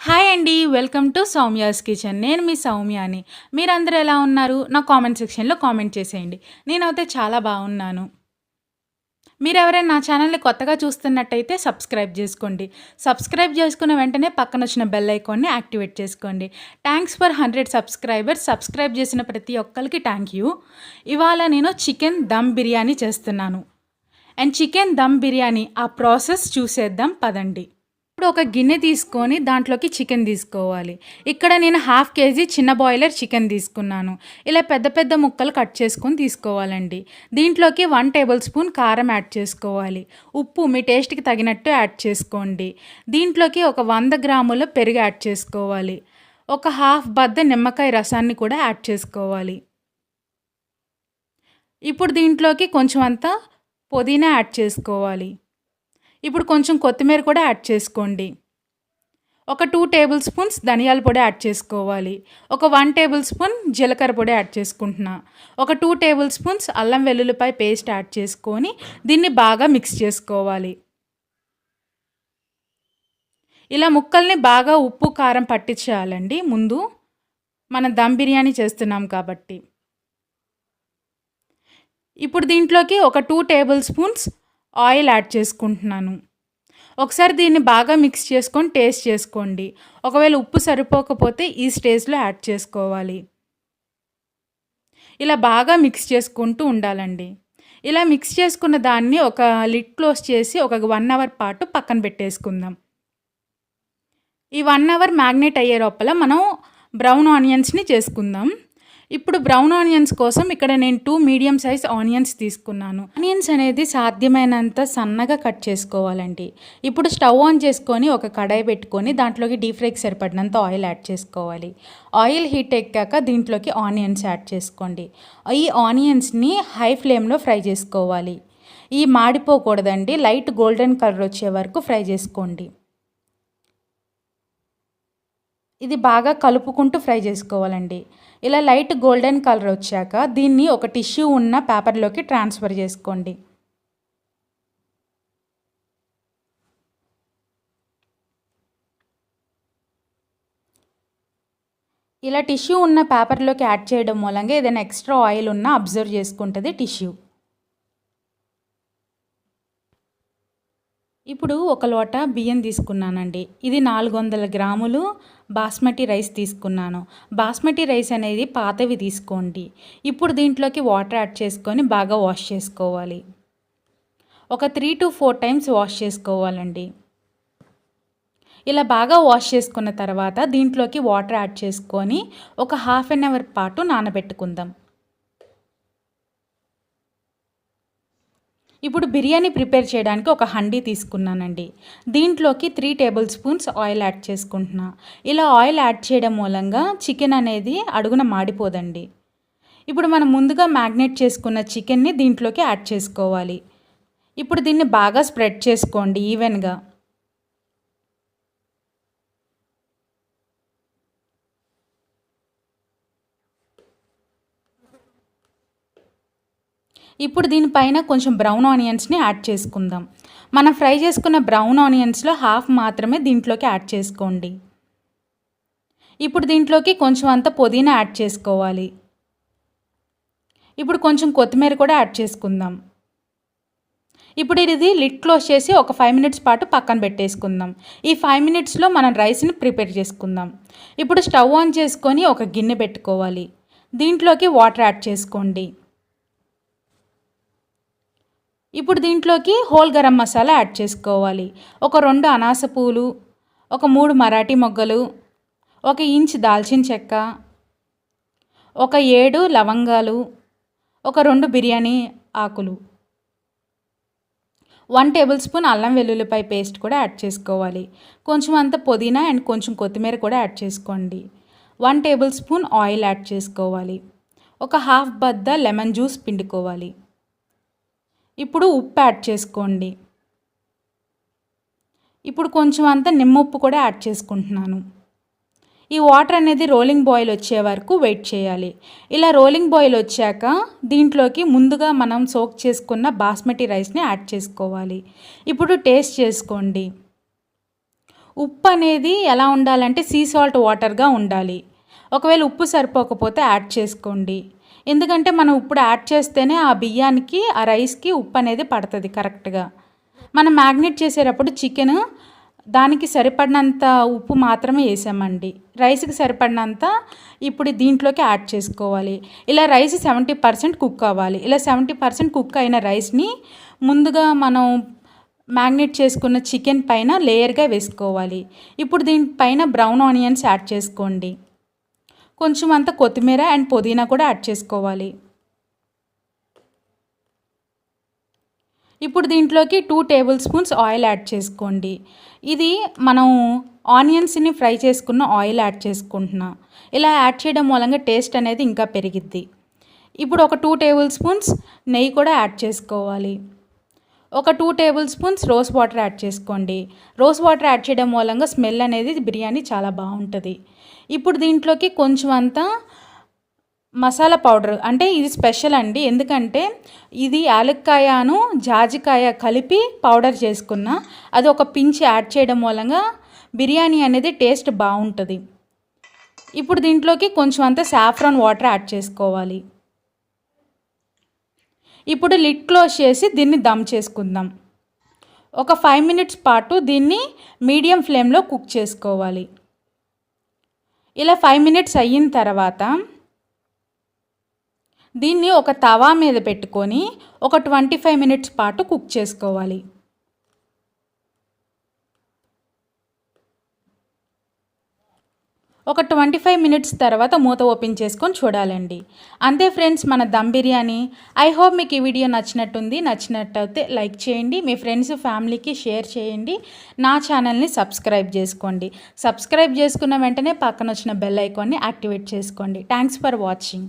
Hi అండి welcome to Soumya's kitchen. నేను మీ సౌమ్యాని. మీరందరూ ఎలా ఉన్నారు? నా కామెంట్ సెక్షన్లో కామెంట్ చేసేయండి. నేనైతే చాలా బాగున్నాను. మీరు ఎవరైనా నా ఛానల్ని కొత్తగా చూస్తున్నట్టయితే సబ్స్క్రైబ్ చేసుకోండి. సబ్స్క్రైబ్ చేసుకున్న వెంటనే పక్కన వచ్చిన బెల్ ఐకాన్ని యాక్టివేట్ చేసుకోండి. Thanks for hundred subscribers. Subscribe చేసిన ప్రతి ఒక్కరికి థ్యాంక్ యూ. ఇవాళ నేను చికెన్ దమ్ బిర్యానీ చేస్తున్నాను. అండ్ చికెన్ దమ్ బిర్యానీ ఆ ప్రాసెస్ చూసేద్దాం పదండి. ఇప్పుడు ఒక గిన్నె తీసుకొని దాంట్లోకి చికెన్ తీసుకోవాలి. ఇక్కడ నేను హాఫ్ కేజీ చిన్న బాయిలర్ చికెన్ తీసుకున్నాను. ఇలా పెద్ద పెద్ద ముక్కలు కట్ చేసుకొని తీసుకోవాలండి. దీంట్లోకి వన్ టేబుల్ స్పూన్ కారం యాడ్ చేసుకోవాలి. ఉప్పు మీ టేస్ట్కి తగినట్టు యాడ్ చేసుకోండి. దీంట్లోకి ఒక వంద గ్రాముల పెరుగు యాడ్ చేసుకోవాలి. ఒక హాఫ్ బద్ద నిమ్మకాయ రసాన్ని కూడా యాడ్ చేసుకోవాలి. ఇప్పుడు దీంట్లోకి కొంచెం అంతా పుదీనా యాడ్ చేసుకోవాలి. ఇప్పుడు కొంచెం కొత్తిమీర కూడా యాడ్ చేసుకోండి. ఒక టూ టేబుల్ స్పూన్స్ ధనియాల పొడి యాడ్ చేసుకోవాలి. ఒక వన్ టేబుల్ స్పూన్ జీలకర్ర పొడి యాడ్ చేసుకుంటున్నా. ఒక టూ టేబుల్ స్పూన్స్ అల్లం వెల్లుల్లిపాయ పేస్ట్ యాడ్ చేసుకొని దీన్ని బాగా మిక్స్ చేసుకోవాలి. ఇలా ముక్కల్ని బాగా ఉప్పు కారం పట్టించేయాలండి. ముందు మనం దమ్ బిర్యానీ చేస్తున్నాం కాబట్టి. ఇప్పుడు దీంట్లోకి ఒక two tablespoons oil add చేసుకుంటున్నాను. ఒకసారి దీన్ని బాగా మిక్స్ చేసుకొని టేస్ట్ చేసుకోండి. ఒకవేళ ఉప్పు సరిపోకపోతే ఈ స్టేజ్లో యాడ్ చేసుకోవాలి. ఇలా బాగా మిక్స్ చేసుకుంటూ ఉండాలండి. ఇలా మిక్స్ చేసుకున్న దాన్ని ఒక లిడ్ క్లోజ్ చేసి ఒక వన్ అవర్ పాటు పక్కన పెట్టేసుకుందాం. ఈ వన్ అవర్ మ్యాగ్నేట్ అయ్యే లోపల మనం బ్రౌన్ ఆనియన్స్ని చేసుకుందాం. ఇప్పుడు బ్రౌన్ ఆనియన్స్ కోసం ఇక్కడ నేను టూ మీడియం సైజ్ ఆనియన్స్ తీసుకున్నాను. ఆనియన్స్ అనేది సాధ్యమైనంత సన్నగా కట్ చేసుకోవాలండి. ఇప్పుడు స్టవ్ ఆన్ చేసుకొని ఒక కడాయి పెట్టుకొని దాంట్లోకి డీప్ ఫ్రైకి సరిపడినంత ఆయిల్ యాడ్ చేసుకోవాలి. ఆయిల్ హీట్ ఎక్కాక దీంట్లోకి ఆనియన్స్ యాడ్ చేసుకోండి. ఈ ఆనియన్స్ని హై ఫ్లేమ్లో ఫ్రై చేసుకోవాలి. ఈ మాడిపోకూడదండి. లైట్ గోల్డెన్ కలర్ వచ్చే వరకు ఫ్రై చేసుకోండి. ఇది బాగా కలుపుకుంటూ ఫ్రై చేసుకోవాలండి. ఇలా లైట్ గోల్డెన్ కలర్ వచ్చాక దీన్ని ఒక టిష్యూ ఉన్న పేపర్లోకి ట్రాన్స్ఫర్ చేసుకోండి. ఇలా టిష్యూ ఉన్న పేపర్లోకి యాడ్ చేయడం మూలంగా ఏదైనా ఎక్స్ట్రా ఆయిల్ ఉన్నా అబ్జర్వ్ చేసుకుంటుంది టిష్యూ. ఇప్పుడు ఒక లోట బియ్యం తీసుకున్నానండి. ఇది నాలుగు వందల గ్రాములు బాస్మతి రైస్ తీసుకున్నాను. బాస్మతి రైస్ అనేది పాతవి తీసుకోండి. ఇప్పుడు దీంట్లోకి వాటర్ యాడ్ చేసుకొని బాగా వాష్ చేసుకోవాలి. ఒక three to four times wash చేసుకోవాలండి. ఇలా బాగా వాష్ చేసుకున్న తర్వాత దీంట్లోకి వాటర్ యాడ్ చేసుకొని ఒక హాఫ్ అన్ అవర్ పాటు నానబెట్టుకుందాం. ఇప్పుడు బిర్యానీ ప్రిపేర్ చేయడానికి ఒక హండీ తీసుకున్నానండి. దీంట్లోకి three tablespoons oil add చేసుకుంటున్నా. ఇలా ఆయిల్ యాడ్ చేయడం మూలంగా చికెన్ అనేది అడుగున మాడిపోదండి. ఇప్పుడు మనం ముందుగా మ్యాగ్నేట్ చేసుకున్న చికెన్ని దీంట్లోకి యాడ్ చేసుకోవాలి. ఇప్పుడు దీన్ని బాగా స్ప్రెడ్ చేసుకోండి ఈవెన్గా. ఇప్పుడు దీనిపైన కొంచెం బ్రౌన్ ఆనియన్స్ని యాడ్ చేసుకుందాం. మనం ఫ్రై చేసుకున్న బ్రౌన్ ఆనియన్స్లో హాఫ్ మాత్రమే దీంట్లోకి యాడ్ చేసుకోండి. ఇప్పుడు దీంట్లోకి కొంచెం అంత పుదీనా యాడ్ చేసుకోవాలి. ఇప్పుడు కొంచెం కొత్తిమీర కూడా యాడ్ చేసుకుందాం. ఇప్పుడు ఇది లిడ్ క్లోజ్ చేసి ఒక ఫైవ్ మినిట్స్ పాటు పక్కన పెట్టేసుకుందాం. ఈ ఫైవ్ మినిట్స్లో మనం రైస్ని ప్రిపేర్ చేసుకుందాం. ఇప్పుడు స్టవ్ ఆన్ చేసుకొని ఒక గిన్నె పెట్టుకోవాలి. దీంట్లోకి వాటర్ యాడ్ చేసుకోండి. ఇప్పుడు దీంట్లోకి హోల్ గరం మసాలా యాడ్ చేసుకోవాలి. ఒక రెండు అనాస పూలు ఒక మూడు మరాఠీ మొగ్గలు ఒక ఇంచ్ దాల్చిన చెక్క ఒక ఏడు లవంగాలు ఒక రెండు బిర్యానీ ఆకులు. వన్ టేబుల్ స్పూన్ అల్లం వెల్లుల్లిపాయ పేస్ట్ కూడా యాడ్ చేసుకోవాలి. కొంచెం అంత పుదీనా అండ్ కొంచెం కొత్తిమీర కూడా యాడ్ చేసుకోండి. One tablespoon oil add చేసుకోవాలి. ఒక హాఫ్ బద్ద లెమన్ జ్యూస్ పిండుకోవాలి. ఇప్పుడు ఉప్పు యాడ్ చేసుకోండి. ఇప్పుడు కొంచెం అంత నిమ్మప్పు కూడా యాడ్ చేసుకుంటున్నాను. ఈ వాటర్ అనేది రోలింగ్ బాయిల్ వచ్చే వరకు వెయిట్ చేయాలి. ఇలా రోలింగ్ బాయిల్ వచ్చాక దీంట్లోకి ముందుగా మనం సోక్ చేసుకున్న బాస్మతి రైస్ని యాడ్ చేసుకోవాలి. ఇప్పుడు టేస్ట్ చేసుకోండి. ఉప్పు అనేది ఎలా ఉండాలంటే సీ సాల్ట్ వాటర్గా ఉండాలి. ఒకవేళ ఉప్పు సరిపోకపోతే యాడ్ చేసుకోండి. ఎందుకంటే మనం ఇప్పుడు యాడ్ చేస్తేనే ఆ బియ్యానికి ఆ రైస్కి ఉప్పు అనేది పడుతుంది కరెక్ట్గా. మనం మ్యాగ్నేట్ చేసేటప్పుడు చికెన్ దానికి సరిపడినంత ఉప్పు మాత్రమే వేసామండి. రైస్కి సరిపడినంత ఇప్పుడు దీంట్లోకి యాడ్ చేసుకోవాలి. ఇలా రైస్ సెవెంటీ పర్సెంట్ కుక్ అవ్వాలి. ఇలా సెవెంటీ పర్సెంట్ కుక్ అయిన రైస్ని ముందుగా మనం మ్యాగ్నేట్ చేసుకున్న చికెన్ పైన లేయర్గా వేసుకోవాలి. ఇప్పుడు దీనిపైన బ్రౌన్ ఆనియన్స్ యాడ్ చేసుకోండి. కొంచెం అంత కొత్తిమీర అండ్ పుదీనా కూడా యాడ్ చేసుకోవాలి. ఇప్పుడు దీంట్లోకి two tablespoons oil add చేసుకోండి. ఇది మనం ఆనియన్స్ని ఫ్రై చేసుకున్న ఆయిల్ యాడ్ చేసుకుంటున్నా. ఇలా యాడ్ చేయడం మూలంగా టేస్ట్ అనేది ఇంకా పెరిగిద్ది. ఇప్పుడు ఒక టూ టేబుల్ స్పూన్స్ నెయ్యి కూడా యాడ్ చేసుకోవాలి. ఒక two tablespoons rose water add చేసుకోండి. రోస్ వాటర్ యాడ్ చేయడం మూలంగా స్మెల్ అనేది బిర్యానీ చాలా బాగుంటుంది. ఇప్పుడు దీంట్లోకి కొంచెం అంతా మసాలా పౌడర్ అంటే ఇది స్పెషల్ అండి. ఎందుకంటే ఇది యాలక్కాయను జాజికాయ కలిపి పౌడర్ చేసుకున్న అది ఒక పించ్ యాడ్ చేయడం మూలంగా బిర్యానీ అనేది టేస్ట్ బాగుంటుంది. ఇప్పుడు దీంట్లోకి కొంచెం అంతా సాఫ్రాన్ వాటర్ యాడ్ చేసుకోవాలి. ఇప్పుడు లిడ్ క్లోజ్ చేసి దీన్ని దమ్ చేసుకుందాం. ఒక ఫైవ్ మినిట్స్ పాటు దీన్ని మీడియం ఫ్లేమ్లో కుక్ చేసుకోవాలి. ఇలా ఫైవ్ మినిట్స్ అయిన తర్వాత దీన్ని ఒక తవా మీద పెట్టుకొని ఒక ట్వంటీ ఫైవ్ మినిట్స్ పాటు కుక్ చేసుకోవాలి. ఒక ట్వంటీ ఫైవ్ మినిట్స్ తర్వాత మూత ఓపెన్ చేసుకొని చూడాలండి. అంతే ఫ్రెండ్స్ మన దమ్ బిర్యానీ. ఐ హోప్ మీకు ఈ వీడియో నచ్చినట్టుంది. నచ్చినట్టయితే లైక్ చేయండి. మీ ఫ్రెండ్స్ ఫ్యామిలీకి షేర్ చేయండి. నా ఛానల్ని సబ్స్క్రైబ్ చేసుకోండి. సబ్స్క్రైబ్ చేసుకున్న వెంటనే పక్కన వచ్చిన బెల్ ఐకాన్ని యాక్టివేట్ చేసుకోండి. Thanks for watching.